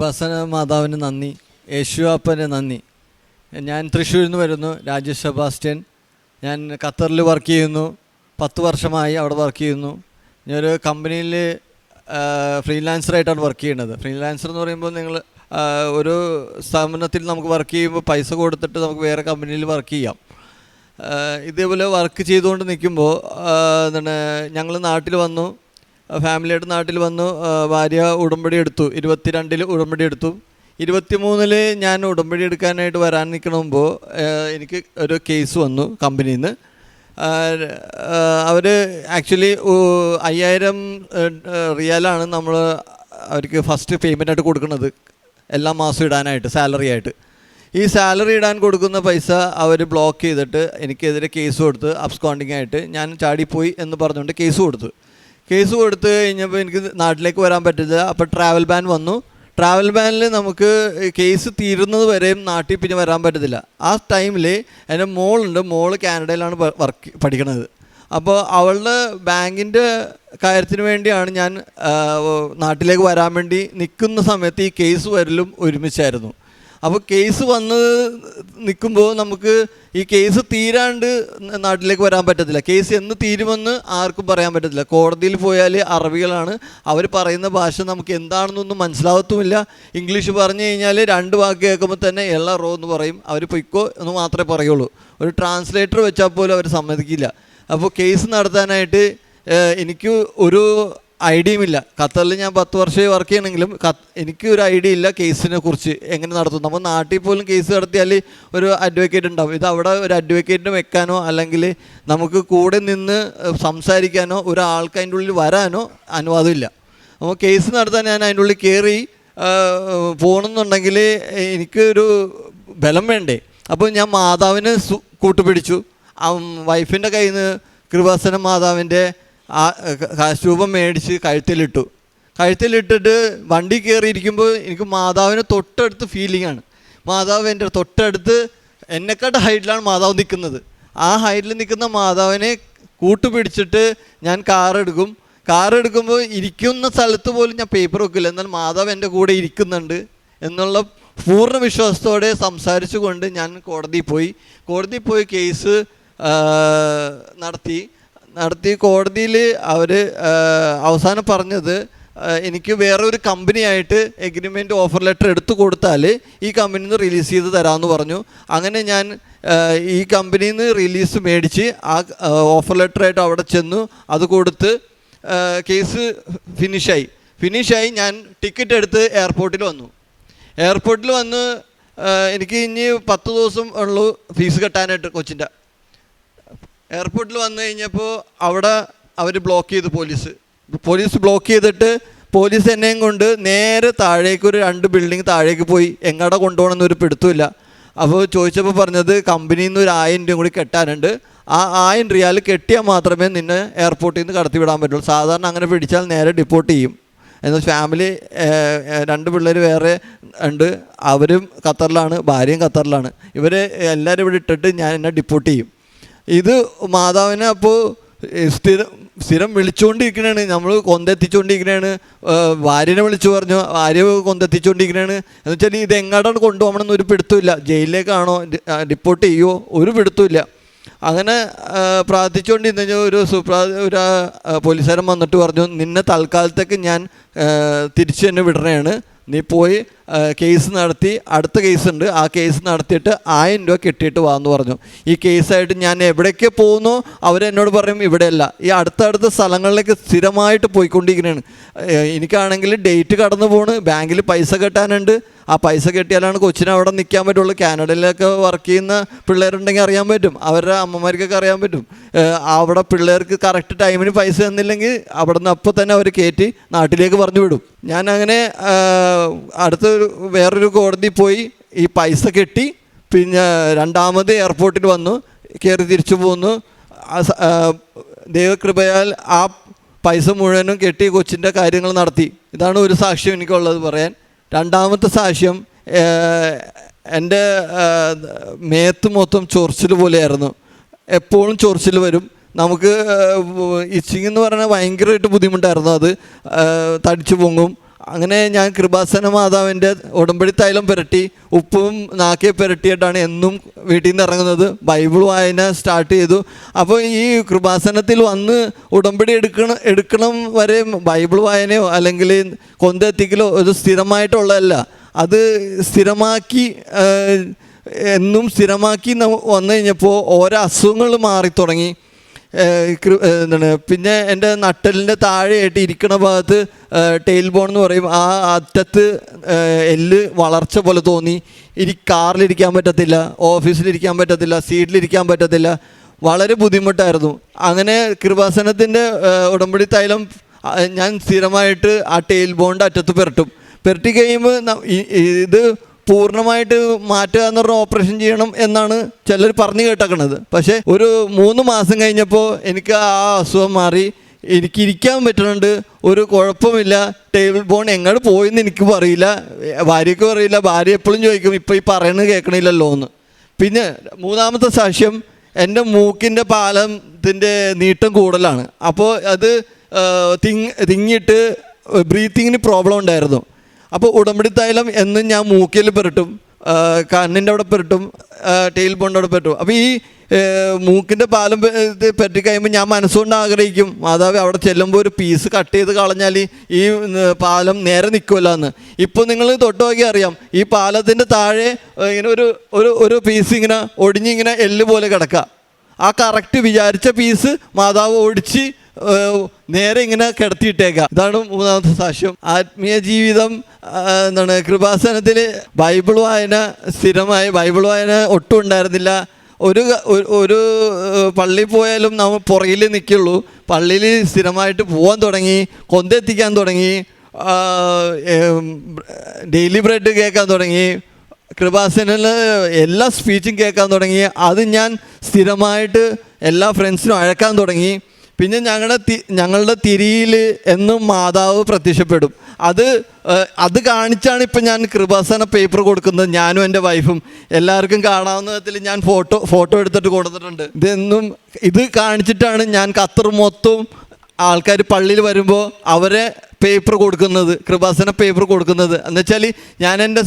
കൃപാസന മാതാവിന് നന്ദി യേശുവാപ്പന് നന്ദി. ഞാൻ തൃശ്ശൂരിൽ നിന്ന് വരുന്നു രാജേഷ് സെബാസ്റ്റ്യൻ. ഞാൻ ഖത്തറിൽ വർക്ക് ചെയ്യുന്നു പത്ത് വർഷമായി അവിടെ വർക്ക് ചെയ്യുന്നു. ഞാനൊരു കമ്പനിയിൽ ഫ്രീലാൻസറായിട്ടാണ് വർക്ക് ചെയ്യുന്നത്. ഫ്രീലാൻസർ എന്ന് പറയുമ്പോൾ നിങ്ങൾ ഒരു സ്ഥാപനത്തിൽ നമുക്ക് വർക്ക് ചെയ്യുമ്പോൾ പൈസ കൊടുത്തിട്ട് നമുക്ക് വേറെ കമ്പനിയിൽ വർക്ക് ചെയ്യാം. ഇതേപോലെ വർക്ക് ചെയ്തുകൊണ്ട് നിൽക്കുമ്പോൾ എന്താണ് ഞങ്ങൾ നാട്ടിൽ വന്നു. ഫാമിലിയായിട്ട് നാട്ടിൽ വന്നു. ഭാര്യ ഉടമ്പടി എടുത്തു. ഇരുപത്തിരണ്ടിൽ ഉടമ്പടി എടുത്തു. ഇരുപത്തിമൂന്നിൽ ഞാൻ ഉടമ്പടി എടുക്കാനായിട്ട് വരാൻ നിൽക്കണമ്പോൾ എനിക്ക് ഒരു കേസ് വന്നു കമ്പനിയിൽ നിന്ന് അവർ ആക്ച്വലി അയ്യായിരം റിയാലാണ് നമ്മൾ അവർക്ക് ഫസ്റ്റ് പേയ്മെന്റ് ആയിട്ട് കൊടുക്കുന്നത് എല്ലാ മാസം ഇടാനായിട്ട് സാലറി ആയിട്ട്. ഈ സാലറി ഇടാൻ കൊടുക്കുന്ന പൈസ അവർ ബ്ലോക്ക് ചെയ്തിട്ട് എനിക്കെതിരെ കേസ് കൊടുത്ത് അബ്സ്കോണ്ടിങ് ആയിട്ട് ഞാൻ ചാടിപ്പോയി എന്ന് പറഞ്ഞുകൊണ്ട് കേസ് കൊടുത്തു. കേസ് കൊടുത്തു കഴിഞ്ഞപ്പോൾ എനിക്ക് നാട്ടിലേക്ക് വരാൻ പറ്റില്ല. അപ്പോൾ ട്രാവൽ ബാൻ വന്നു. ട്രാവൽ ബാനിൽ നമുക്ക് കേസ് തീരുന്നത് വരെയും നാട്ടിൽ പിന്നെ വരാൻ പറ്റത്തില്ല. ആ ടൈമിൽ എന്റെ മോളുണ്ട്. മോൾ കാനഡയിലാണ് വർക്ക് പഠിക്കണത്. അപ്പോൾ അവളുടെ ബാങ്കിന്റെ കാര്യത്തിന് വേണ്ടിയാണ് ഞാൻ നാട്ടിലേക്ക് വരാൻ വേണ്ടി നിൽക്കുന്ന സമയത്ത് ഈ കേസ് വരലും ഒരുമിച്ചായിരുന്നു. അപ്പോൾ കേസ് വന്ന് നിൽക്കുമ്പോൾ നമുക്ക് ഈ കേസ് തീരാണ്ട് നാട്ടിലേക്ക് വരാൻ പറ്റത്തില്ല. കേസ് എന്ന് തീരുമെന്ന് ആർക്കും പറയാൻ പറ്റത്തില്ല. കോടതിയിൽ പോയാൽ അറബികളാണ്. അവർ പറയുന്ന ഭാഷ നമുക്ക് എന്താണെന്നൊന്നും മനസ്സിലാവത്തുമില്ല. ഇംഗ്ലീഷ് പറഞ്ഞു കഴിഞ്ഞാൽ രണ്ട് വാക്ക് കേൾക്കുമ്പോൾ തന്നെ എല്ലാ റോ എന്ന് പറയും. അവർ പൊയ്ക്കോ എന്ന് മാത്രമേ പറയുള്ളൂ. ഒരു ട്രാൻസ്ലേറ്റർ വെച്ചാൽ പോലും അവർ സമ്മതിക്കില്ല. അപ്പോൾ കേസ് നടത്താനായിട്ട് എനിക്ക് ഒരു ഐഡിയയും ഇല്ല ഖത്തറിൽ ഞാൻ പത്ത് വർഷമായി വർക്ക് ചെയ്യണമെങ്കിലും എനിക്ക് ഒരു ഐഡിയ ഇല്ല കേസിനെ കുറിച്ച് എങ്ങനെ നടത്തും നമ്മൾ നാട്ടിൽ പോലും കേസ് നടത്തിയാൽ ഒരു അഡ്വക്കേറ്റ് ഉണ്ടാവും. ഇത് അവിടെ ഒരു അഡ്വക്കേറ്റിന് വെക്കാനോ അല്ലെങ്കിൽ നമുക്ക് കൂടെ നിന്ന് സംസാരിക്കാനോ ഒരാൾക്ക് അതിന്റെ ഉള്ളിൽ വരാനോ അനുവാദമില്ല അപ്പോൾ കേസ് നടത്താൻ ഞാൻ അതിന്റെ ഉള്ളിൽ കയറി പോകണമെന്നുണ്ടെങ്കിൽ എനിക്കൊരു ബലം വേണ്ടേ. അപ്പോൾ ഞാൻ മാതാവിനെ കൂട്ടുപിടിച്ചു. വൈഫിന്റെ കയ്യിൽ നിന്ന് കൃപാസന മാതാവിന്റെ ആ രൂപം മേടിച്ച് കഴുത്തിലിട്ടു. കഴുത്തിലിട്ടിട്ട് വണ്ടി കയറിയിരിക്കുമ്പോൾ എനിക്ക് മാതാവിനെ തൊട്ടടുത്ത് ഫീലിംഗ് ആണ്. മാതാവ് എന്റെ തൊട്ടടുത്ത് എന്നെക്കാട്ട് ഹൈറ്റിലാണ് മാതാവ് നിൽക്കുന്നത്. ആ ഹൈറ്റിൽ നിൽക്കുന്ന മാതാവിനെ കൂട്ടുപിടിച്ചിട്ട് ഞാൻ കാറെടുക്കും കാറെടുക്കുമ്പോൾ ഇരിക്കുന്ന സ്ഥലത്ത് പോലും ഞാൻ പേപ്പർ വെക്കില്ല. എന്നാൽ മാതാവ് എന്റെ കൂടെ ഇരിക്കുന്നുണ്ട് എന്നുള്ള പൂർണ വിശ്വാസത്തോടെ സംസാരിച്ചുകൊണ്ട് ഞാൻ കോടതിയിൽ പോയി. കോടതിയിൽ പോയി കേസ് നടത്തി. നടത്തി കോടതിയിൽ അവർ അവസാനം പറഞ്ഞത് എനിക്ക് വേറെ ഒരു കമ്പനിയായിട്ട് എഗ്രിമെന്റ് ഓഫർ ലെറ്റർ എടുത്തു കൊടുത്താൽ ഈ കമ്പനിയിൽ നിന്ന് റിലീസ് ചെയ്ത് തരാമെന്ന് പറഞ്ഞു. അങ്ങനെ ഞാൻ ഈ കമ്പനിയിൽ നിന്ന് റിലീസ് മേടിച്ച് ആ ഓഫർ ലെറ്ററായിട്ട് അവിടെ ചെന്നു. അത് കൊടുത്ത് കേസ് ഫിനിഷായി. ഫിനിഷായി ഞാൻ ടിക്കറ്റ് എടുത്ത് എയർപോർട്ടിൽ വന്നു. എയർപോർട്ടിൽ വന്ന് എനിക്ക് ഇനി പത്ത് ദിവസം ഉള്ളൂ ഫീസ് കെട്ടാനായിട്ട് കൊച്ചിന്റെ. എയർപോർട്ടിൽ വന്നു കഴിഞ്ഞപ്പോൾ അവിടെ അവർ ബ്ലോക്ക് ചെയ്തു പോലീസ്. പോലീസ് ബ്ലോക്ക് ചെയ്തിട്ട് പോലീസ് എന്നെയും കൊണ്ട് നേരെ താഴേക്ക് ഒരു രണ്ട് ബിൽഡിംഗ് താഴേക്ക് പോയി. എങ്ങടെ കൊണ്ടുപോകണമെന്ന് ഒരു പിടുത്തമില്ല അപ്പോൾ ചോദിച്ചപ്പോൾ പറഞ്ഞത് കമ്പനിയിൽ നിന്ന് ഒരു ആയിരം രൂപ കൂടി കെട്ടാനുണ്ട്. ആ ആയിരം റിയാൽ കെട്ടിയാൽ മാത്രമേ നിന്നെ എയർപോർട്ടിൽ നിന്ന് കടത്തി വിടാൻ പറ്റുള്ളൂ. സാധാരണ അങ്ങനെ പിടിച്ചാൽ നേരെ ഡിപ്പോർട്ട് ചെയ്യും. എന്നാൽ ഫാമിലി രണ്ട് പിള്ളേർ വേറെ ഉണ്ട്. അവരും ഖത്തറിലാണ് ഭാര്യയും ഖത്തറിലാണ്. ഇവരെ എല്ലാവരും ഇവിടെ ഇട്ടിട്ട് ഞാൻ എന്നെ ഡിപ്പോർട്ട് ചെയ്യും. ഇത് മാതാവിനെ അപ്പോൾ സ്ഥിരം സ്ഥിരം വിളിച്ചുകൊണ്ടിരിക്കണാണ് നമ്മൾ കൊന്തെത്തിച്ചുകൊണ്ടിരിക്കണാണ് ഭാര്യനെ വിളിച്ചു പറഞ്ഞു. ഭാര്യ കൊന്തെത്തിച്ചുകൊണ്ടിരിക്കണാണ് എന്ന് വെച്ചാൽ ഇത് എങ്ങോട്ടാണ് കൊണ്ടുപോകണമെന്ന് ഒരു പിടുത്തമില്ല. ജയിലിലേക്കാണോ റിപ്പോർട്ട് ചെയ്യുമോ ഒരു പിടുത്തമില്ല. അങ്ങനെ പ്രാർത്ഥിച്ചുകൊണ്ടിരുന്ന ഒരു സുപ്രാ ഒരു പോലീസുകാരൻ വന്നിട്ട് പറഞ്ഞു നിന്നെ തൽക്കാലത്തേക്ക് ഞാൻ തിരിച്ചു തന്നെ വിടണേണ്. നീ പോയി കേസ് നടത്തി അടുത്ത കേസ് ഉണ്ട്. ആ കേസ് നടത്തിയിട്ട് ആയിരം രൂപ കിട്ടിയിട്ട് വാ എന്ന് പറഞ്ഞു. ഈ കേസായിട്ട് ഞാൻ എവിടേക്ക് പോകുന്നു? അവരെന്നോട് പറയും ഇവിടെയല്ല. ഈ അടുത്തടുത്ത സ്ഥലങ്ങളിലേക്ക് സ്ഥിരമായിട്ട് പോയിക്കൊണ്ടിരിക്കുകയാണ് എനിക്കാണെങ്കിൽ ഡേറ്റ് കടന്നു പോണ്. ബാങ്കിൽ പൈസ കെട്ടാനുണ്ട്. ആ പൈസ കിട്ടിയാലാണ് കൊച്ചിന് അവിടെ നിൽക്കാൻ പറ്റുള്ളൂ. കാനഡയിലൊക്കെ വർക്ക് ചെയ്യുന്ന പിള്ളേരുണ്ടെങ്കിൽ അറിയാൻ പറ്റും. അവരുടെ അമ്മമാർക്കൊക്കെ അറിയാൻ പറ്റും. അവിടെ പിള്ളേർക്ക് കറക്റ്റ് ടൈമിന് പൈസ തന്നില്ലെങ്കിൽ അവിടെ നിന്ന് അപ്പോൾ തന്നെ അവർ കയറ്റി നാട്ടിലേക്ക് പറഞ്ഞു വിടും. ഞാൻ അങ്ങനെ അടുത്ത വേറൊരു കോടതി പോയി ഈ പൈസ കെട്ടി പിന്നെ രണ്ടാമത് എയർപോർട്ടിൽ വന്നു. കയറി തിരിച്ചു പോന്നു. ദൈവകൃപയാൽ ആ പൈസ മുഴുവനും കെട്ടി കൊച്ചിന്റെ കാര്യങ്ങൾ നടത്തി. ഇതാണ് ഒരു സാക്ഷ്യം എനിക്കുള്ളത് പറയാൻ. രണ്ടാമത്തെ സാക്ഷ്യം എന്റെ മേത്ത് മൊത്തം ചൊറിച്ചിൽ പോലെയായിരുന്നു. എപ്പോഴും ചൊറിച്ചിൽ വരും. നമുക്ക് ഇച്ചിങ് എന്ന് പറഞ്ഞാൽ ഭയങ്കരമായിട്ട് ബുദ്ധിമുട്ടായിരുന്നു. അത് തടിച്ചു പൊങ്ങും. അങ്ങനെ ഞാൻ കൃപാസന മാതാവിന്റെ ഉടമ്പടി തൈലം പുരട്ടി ഉപ്പും നാക്കിയെ പുരട്ടിയിട്ടാണ് എന്നും വീട്ടിൽ നിന്ന് ഇറങ്ങുന്നത്. ബൈബിൾ വായന സ്റ്റാർട്ട് ചെയ്തു. അപ്പോൾ ഈ കൃപാസനത്തിൽ വന്ന് ഉടമ്പടി എടുക്കണം എടുക്കണം വരെ ബൈബിൾ വായനയോ അല്ലെങ്കിൽ കൊന്തെത്തിക്കലോ ഒരു സ്ഥിരമായിട്ടുള്ളതല്ല. അത് സ്ഥിരമാക്കി എന്നും സ്ഥിരമാക്കി വന്നു കഴിഞ്ഞപ്പോൾ ഓരോ അസുഖങ്ങൾ മാറി തുടങ്ങി എന്താണ് പിന്നെ എന്റെ നട്ടലിന്റെ താഴെയായിട്ട് ഇരിക്കണ ഭാഗത്ത് ടെയിൽ ബോൺ എന്ന് പറയും. ആ അറ്റത്ത് എല്ല് വളർച്ച പോലെ തോന്നി. ഇനി കാറിലിരിക്കാൻ പറ്റത്തില്ല ഓഫീസിലിരിക്കാൻ പറ്റത്തില്ല സീറ്റിലിരിക്കാൻ പറ്റത്തില്ല. വളരെ ബുദ്ധിമുട്ടായിരുന്നു. അങ്ങനെ കൃപാസനത്തിന്റെ ഉടമ്പടി തൈലം ഞാൻ സ്ഥിരമായിട്ട് ആ ടെയിൽ ബോണ്ട് അറ്റത്ത് പുരട്ടും. പുരട്ടി കഴിയുമ്പോൾ ഇത് പൂർണമായിട്ട് മാറ്റുക എന്ന് പറഞ്ഞ ഓപ്പറേഷൻ ചെയ്യണം എന്നാണ് ചിലർ പറഞ്ഞു കേട്ടേക്കണത്. പക്ഷേ ഒരു മൂന്ന് മാസം കഴിഞ്ഞപ്പോൾ എനിക്ക് ആ അസുഖം മാറി. എനിക്ക് ഇരിക്കാൻ പറ്റുന്നുണ്ട് ഒരു കുഴപ്പമില്ല. ടേബിൾ ബോൺ എങ്ങോട്ട് പോയെന്ന് എനിക്ക് പറയില്ല. ഭാര്യയ്ക്ക് പറയില്ല. ഭാര്യ എപ്പോഴും ചോദിക്കും ഇപ്പോൾ ഈ പറയണത് കേൾക്കണില്ലല്ലോ എന്ന്. പിന്നെ മൂന്നാമത്തെ സാക്ഷ്യം എന്റെ മൂക്കിന്റെ പാലത്തിന്റെ നീട്ടം കൂടുതലാണ് അപ്പോൾ അത് തിങ് തിങ്ങിയിട്ട് ബ്രീത്തിങ്ങിന് പ്രോബ്ലം ഉണ്ടായിരുന്നു. അപ്പോൾ ഉടമ്പടി തൈലം എന്നും ഞാൻ മൂക്കിൽ പുരട്ടും കണ്ണിന്റെ അവിടെ പെരട്ടും ടെയിൽ ബോണ്ട് പുരട്ടും. അപ്പോൾ ഈ മൂക്കിന്റെ പാലം പറ്റി കഴിയുമ്പോൾ ഞാൻ മനസ്സുകൊണ്ട് ആഗ്രഹിക്കും മാതാവ് അവിടെ ചെല്ലുമ്പോൾ ഒരു പീസ് കട്ട് ചെയ്ത് കളഞ്ഞാൽ ഈ പാലം നേരെ നിൽക്കുമല്ലോ എന്ന്. ഇപ്പോൾ നിങ്ങൾ തൊട്ട് നോക്കി അറിയാം ഈ പാലത്തിന്റെ താഴെ ഇങ്ങനെ ഒരു ഒരു ഒരു പീസ് ഇങ്ങനെ ഒടിഞ്ഞിങ്ങനെ എല്ല് പോലെ കിടക്കുക ആ കറക്റ്റ് വിചാരിച്ച പീസ് മാതാവ് ഓടിച്ച് നേരെ ഇങ്ങനെ കിടത്തിയിട്ടേക്കാം. ഇതാണ് മൂന്നാമത്തെ സാക്ഷ്യം. ആത്മീയ ജീവിതം എന്താണ് കൃപാസനത്തിൽ ബൈബിൾ വായന സ്ഥിരമായി ബൈബിൾ വായന ഒട്ടും ഉണ്ടായിരുന്നില്ല. ഒരു ഒരു- പള്ളി പോയാലും നമ്മൾ പുറകിൽ നിൽക്കുള്ളൂ പള്ളിയിൽ സ്ഥിരമായിട്ട് പോകാൻ തുടങ്ങി കൊന്തെത്തിക്കാൻ തുടങ്ങി ഡെയിലി ബ്രെഡ് കേൾക്കാൻ തുടങ്ങി കൃപാസനിൽ എല്ലാ സ്പീച്ചും കേൾക്കാൻ തുടങ്ങി. അത് ഞാൻ സ്ഥിരമായിട്ട് എല്ലാ ഫ്രണ്ട്സിനും അഴക്കാൻ തുടങ്ങി. പിന്നെ ഞങ്ങളുടെ ഞങ്ങളുടെ തിരിയിൽ എന്നും മാതാവ് പ്രത്യക്ഷപ്പെടും. അത് അത് കാണിച്ചാണ് ഇപ്പം ഞാൻ കൃപാസന പേപ്പർ കൊടുക്കുന്നത്. ഞാനും എന്റെ വൈഫും എല്ലാവർക്കും കാണാവുന്ന വിധത്തിൽ ഞാൻ ഫോട്ടോ ഫോട്ടോ എടുത്തിട്ട് കൊടുത്തിട്ടുണ്ട് ഇതെന്നും ഇത് കാണിച്ചിട്ടാണ് ഞാൻ ഖത്തർ മൊത്തവും ആൾക്കാർ പള്ളിയിൽ വരുമ്പോൾ അവരെ പേപ്പർ കൊടുക്കുന്നത് കൃപാസന പേപ്പർ കൊടുക്കുന്നത്. എന്നുവെച്ചാൽ ഞാൻ എന്റെ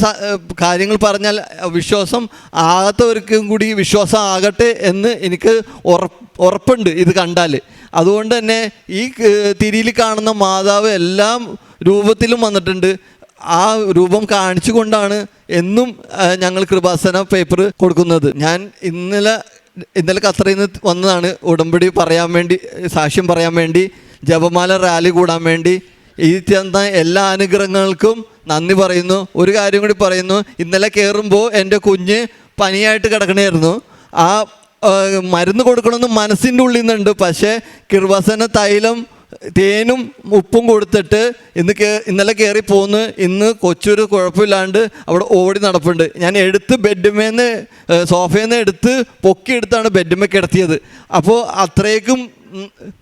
കാര്യങ്ങൾ പറഞ്ഞാൽ വിശ്വാസം ആകാത്തവർക്കും കൂടി വിശ്വാസം ആകട്ടെ എന്ന് എനിക്ക് ഉറപ്പ് ഉറപ്പുണ്ട് ഇത് കണ്ടാൽ അതുകൊണ്ട് തന്നെ ഈ തിരിയിൽ കാണുന്ന മാതാവ് എല്ലാം രൂപത്തിലും വന്നിട്ടുണ്ട്. ആ രൂപം കാണിച്ചുകൊണ്ടാണ് എന്നും ഞങ്ങൾ കൃപാസന പേപ്പർ കൊടുക്കുന്നത്. ഞാൻ ഇന്നലെ ഇന്നലെ ഖത്തറിൽ നിന്ന് വന്നതാണ്. ഉടമ്പടി പറയാൻ വേണ്ടി സാക്ഷ്യം പറയാൻ വേണ്ടി ജപമാല റാലി കൂടാൻ വേണ്ടി. ഈ തന്ന എല്ലാ അനുഗ്രഹങ്ങൾക്കും നന്ദി പറയുന്നു. ഒരു കാര്യം കൂടി പറയുന്നു. ഇന്നലെ കയറുമ്പോൾ എന്റെ കുഞ്ഞ് പനിയായിട്ട് കിടക്കണമായിരുന്നു ആ, മരുന്ന് കൊടുക്കണമെന്ന് മനസ്സിന്റെ ഉള്ളിൽ നിന്നുണ്ട് പക്ഷേ കിർവസന തൈലം തേനും ഉപ്പും കൊടുത്തിട്ട് ഇന്ന് ഇന്നലെ കയറി പോന്ന്. ഇന്ന് കൊച്ചൊരു കുഴപ്പമില്ലാണ്ട് അവിടെ ഓടി നടപ്പുണ്ട്. ഞാൻ എടുത്ത് ബെഡ്മേന്ന് സോഫയിൽ നിന്ന് എടുത്ത് പൊക്കി എടുത്താണ് ബെഡ്മേ കിടത്തിയത്. അപ്പോൾ അത്രയ്ക്കും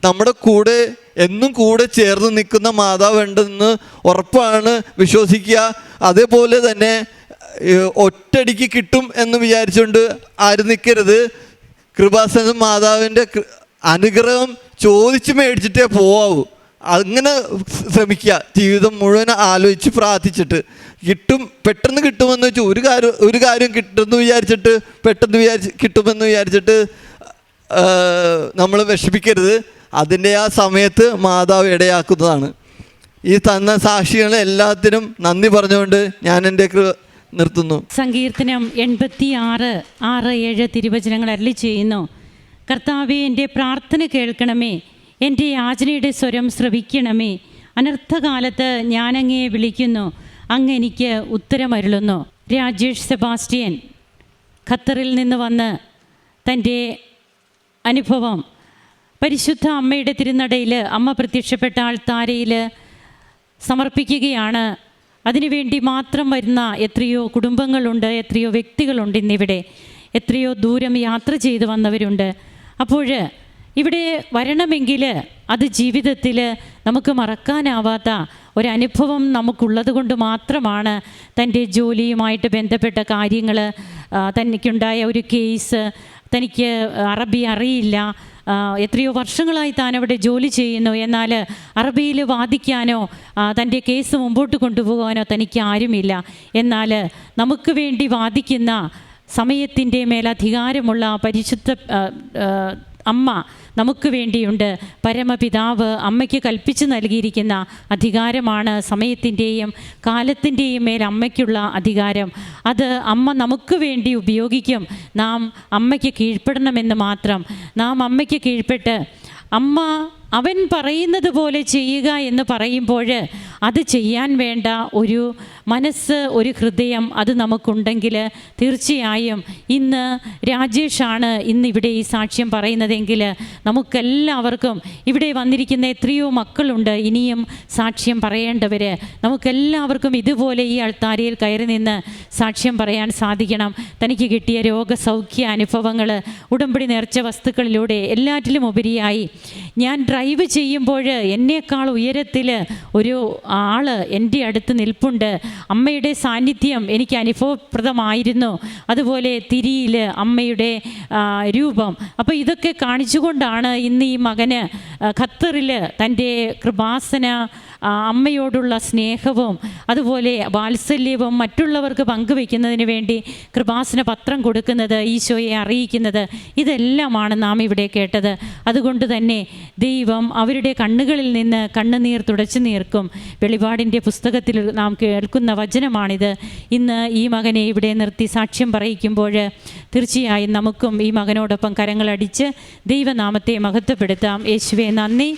നമ്മുടെ കൂടെ എന്നും കൂടെ ചേർന്ന് നിൽക്കുന്ന മാതാവ് ഉണ്ടെന്ന് ഉറപ്പാണ് വിശ്വസിക്കുക. അതേപോലെ തന്നെ ഒറ്റടിക്ക് കിട്ടും എന്ന് വിചാരിച്ചുകൊണ്ട് ആരും നിൽക്കരുത്. കൃപാസന മാതാവിന്റെ അനുഗ്രഹം ചോദിച്ച് മേടിച്ചിട്ടേ പോവാവൂ. അങ്ങനെ ശ്രമിക്കുക. ജീവിതം മുഴുവൻ ആലോചിച്ച് പ്രാർത്ഥിച്ചിട്ട്. കിട്ടും പെട്ടെന്ന് കിട്ടുമെന്ന് വെച്ചാൽ ഒരു കാര്യം ഒരു കാര്യം കിട്ടുമെന്ന് വിചാരിച്ചിട്ട് പെട്ടെന്ന് വിചാരിച്ച് കിട്ടുമെന്ന് വിചാരിച്ചിട്ട് നമ്മൾ വിഷമിക്കരുത്. അതിന്റെ ആ സമയത്ത് മാതാവ് ഇടയാക്കുന്നതാണ്. ഈ തന്ന സാക്ഷികളെ എല്ലാത്തിനും നന്ദി പറഞ്ഞുകൊണ്ട് ഞാൻ എന്റെ നിർത്തുന്നു. സങ്കീർത്തനം എൺപത്തി ആറ് ആറ് ഏഴ് തിരുവചനങ്ങൾ അരളി ചെയ്യുന്നു. കർത്താവെ എന്റെ പ്രാർത്ഥന കേൾക്കണമേ. എന്റെ യാചനയുടെ സ്വരം ശ്രവിക്കണമേ. അനർത്ഥകാലത്ത് ഞാനങ്ങയെ വിളിക്കുന്നു. അങ്ങ് എനിക്ക് ഉത്തരമരുളുന്നു രാജേഷ് സെബാസ്റ്റ്യൻ ഖത്തറിൽ നിന്ന് വന്ന് തന്റെ അനുഭവം. പരിശുദ്ധ അമ്മയുടെ തിരുനടയിൽ അമ്മ പ്രത്യക്ഷപ്പെട്ട താരയിൽ സമർപ്പിക്കുകയാണ്. അതിനുവേണ്ടി മാത്രം വരുന്ന എത്രയോ കുടുംബങ്ങളുണ്ട് എത്രയോ വ്യക്തികളുണ്ട് ഇന്നിവിടെ. എത്രയോ ദൂരം യാത്ര ചെയ്തു വന്നവരുണ്ട്. അപ്പോൾ ഇവിടെ വരണമെങ്കിൽ അത് ജീവിതത്തിൽ നമുക്ക് മറക്കാനാവാത്ത ഒരനുഭവം നമുക്കുള്ളത് കൊണ്ട് മാത്രമാണ് തന്റെ ജോലിയുമായിട്ട് ബന്ധപ്പെട്ട കാര്യങ്ങൾ തനിക്കുണ്ടായ ഒരു കേസ് തനിക്ക് അറബി അറിയില്ല എത്രയോ വർഷങ്ങളായി താൻ അവിടെ ജോലി ചെയ്യുന്നു. എന്നാൽ അറബിയിൽ വാദിക്കാനോ തന്റെ കേസ് മുമ്പോട്ട് കൊണ്ടുപോകാനോ തനിക്ക് ആരുമില്ല. എന്നാൽ നമുക്ക് വേണ്ടി വാദിക്കുന്ന സമയത്തിന്റെ മേലധികാരമുള്ള പരിശുദ്ധ അമ്മ നമുക്ക് വേണ്ടിയുണ്ട്. പരമപിതാവ് അമ്മയ്ക്ക് കൽപ്പിച്ചു നൽകിയിരിക്കുന്ന അധികാരമാണ് സമയത്തിന്റെയും കാലത്തിന്റെയും മേൽ അമ്മയ്ക്കുള്ള അധികാരം. അത് അമ്മ നമുക്ക് വേണ്ടി ഉപയോഗിക്കും. നാം അമ്മയ്ക്ക് കീഴ്പ്പെടണമെന്ന് മാത്രം. നാം അമ്മയ്ക്ക് കീഴ്പ്പെട്ട് അമ്മ അവൻ പറയുന്നത് പോലെ ചെയ്യുക എന്ന് പറയുമ്പോൾ അത് ചെയ്യാൻ വേണ്ട ഒരു മനസ്സ് ഒരു ഹൃദയം അത് നമുക്കുണ്ടെങ്കിൽ തീർച്ചയായും ഇന്ന് രാജേഷാണ് ഇന്ന് ഇവിടെ ഈ സാക്ഷ്യം പറയുന്നതെങ്കിൽ നമുക്കെല്ലാവർക്കും ഇവിടെ വന്നിരിക്കുന്ന എത്രയോ മക്കളുണ്ട് ഇനിയും സാക്ഷ്യം പറയേണ്ടവർ നമുക്കെല്ലാവർക്കും ഇതുപോലെ ഈ അൾത്താരയിൽ കയറി നിന്ന് സാക്ഷ്യം പറയാൻ സാധിക്കണം. തനിക്ക് കിട്ടിയ രോഗസൗഖ്യ അനുഭവങ്ങൾ ഉടമ്പടി നേർച്ച വസ്തുക്കളിലൂടെ എല്ലാറ്റിലും ഉപരിയായി. ഞാൻ ഡ്രൈവ് ചെയ്യുമ്പോൾ എന്നേക്കാൾ ഉയരത്തിൽ ഒരു ആൾ എന്റെ അടുത്ത് നിൽപ്പുണ്ട്. അമ്മയുടെ സാന്നിധ്യം എനിക്ക് അനുഭവപ്രദമായിരുന്നു. അതുപോലെ തിരിയിൽ അമ്മയുടെ രൂപം. അപ്പോൾ ഇതൊക്കെ കാണിച്ചുകൊണ്ടാണ് ഇന്ന് ഈ മകന് ഖത്തറിൽ തന്റെ കൃപാസന അമ്മയോടുള്ള സ്നേഹവും അതുപോലെ വാത്സല്യവും മറ്റുള്ളവർക്ക് പങ്കുവെക്കുന്നതിന് വേണ്ടി കൃപാസന പത്രം കൊടുക്കുന്നത് ഈശോയെ അറിയിക്കുന്നത് ഇതെല്ലാമാണ് നാം ഇവിടെ കേട്ടത്. അതുകൊണ്ട് തന്നെ ദൈവം അവരുടെ കണ്ണുകളിൽ നിന്ന് കണ്ണുനീർ തുടച്ചു നീർക്കും. വെളിപാടിന്റെ പുസ്തകത്തിൽ നാം കേൾക്കുന്ന വചനമാണിത്. ഇന്ന് ഈ മകനെ ഇവിടെ നിർത്തി സാക്ഷ്യം പറയിക്കുമ്പോൾ തീർച്ചയായും നമുക്കും ഈ മകനോടൊപ്പം കരങ്ങളടിച്ച് ദൈവനാമത്തെ മഹത്വപ്പെടുത്താം. യേശുവെ നന്ദി.